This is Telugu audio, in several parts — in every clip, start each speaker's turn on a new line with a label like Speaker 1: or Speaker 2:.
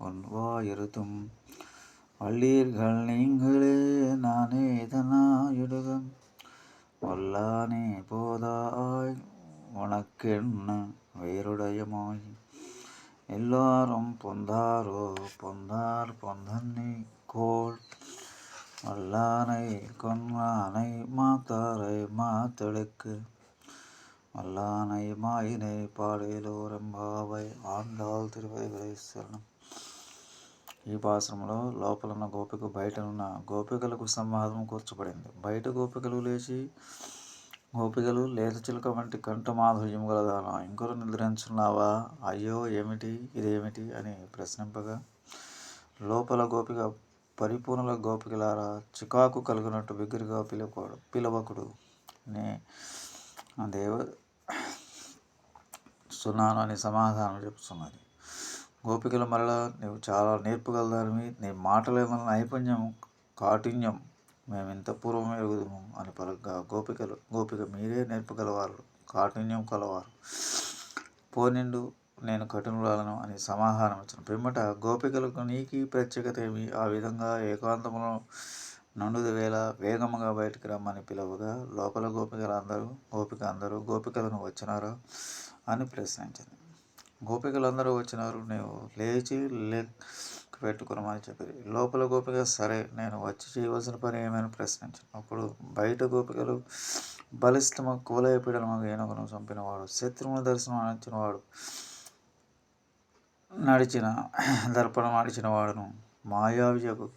Speaker 1: ஒன்வாயிருதும் வள்ளீர்கள் நீங்களே நானே இதனாயிடுக வல்லானே போதாய் உனக்கென்ன வேறுடையமாய்? எல்லாரும் பொந்தாரோ பொந்தார் பொந்தன்னி கோள் வல்லானை கொன்றானை மாத்தாரை மாத்தளுக்கு வல்லானை மாயினை பாடலோரம்பாவை ஆண்டாள் திருவதிகளை శరణం ఈ పాశ్రమంలో లోపల ఉన్న గోపిక బయటనున్న గోపికలకు సంవాదం కూర్చబడింది. బయట గోపికలు లేచి గోపికలు లేత చిలుక వంటి కంఠ మాధుర్యం గలదానా? ఇంకొకరు నిద్రించున్నావా? అయ్యో ఏమిటి? ఇదేమిటి? అని ప్రశ్నింపగా లోపల గోపిక పరిపూర్ణల గోపికలారా చికాకు కలిగినట్టు బిగ్గరగా పిలవకూడదు పిలవకుడు. నే దేవ సున్నాను అని సమాధానం చెప్తున్నది. గోపికల మల్ల నువ్వు చాలా నేర్పుగలదానివి నీ మాటలే మన నైపుణ్యం కాఠిన్యం. మేము ఇంత పూర్వం ఎరుగుదాము అని పలకగా గోపికలు గోపిక మీరే నేర్పగలవారు కాఠిన్యం కలవారు. పోనిండు నేను కఠినురాలను అని సమాధానం ఇచ్చిన పిమ్మట గోపికలకు నీకి ప్రత్యేకత ఏమి? ఆ విధంగా ఏకాంతములో నుండు వేళ వేగముగా బయటికి రమ్మని పిలవగా లోపల గోపికలు అందరూ గోపిక అందరూ గోపికలను వచ్చినారా అని ప్రశ్నించింది. గోపికలందరూ వచ్చినారు. నీవు లేచి లెక్క పెట్టుకున్నామని చెప్పింది లోపల గోపిక సరే నేను వచ్చి చేయవలసిన పని ఏమైనా ప్రశ్నించాను అప్పుడు బయట గోపికలు బలిష్టమ కులయ మాకు ఏనుగును చంపినవాడు శత్రువుల దర్శనం వాడు నడిచిన దర్పణం ఆడిచిన వాడును మాయావిజకు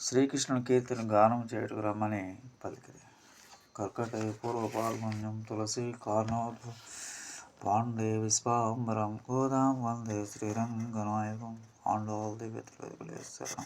Speaker 1: శ్రీకృష్ణుని కీర్తిని గానం చేయటకు రమ్మని పలికిరి. కర్కట పూర్వ పాల్గొన్యం తులసి కార్ణోద్భ பாண்டே விஸ்வாம்பரம் கோதாம் வந்தே ஸ்ரீரங்கநாயகம் ஆண்டோல் திவ்யத்திரம்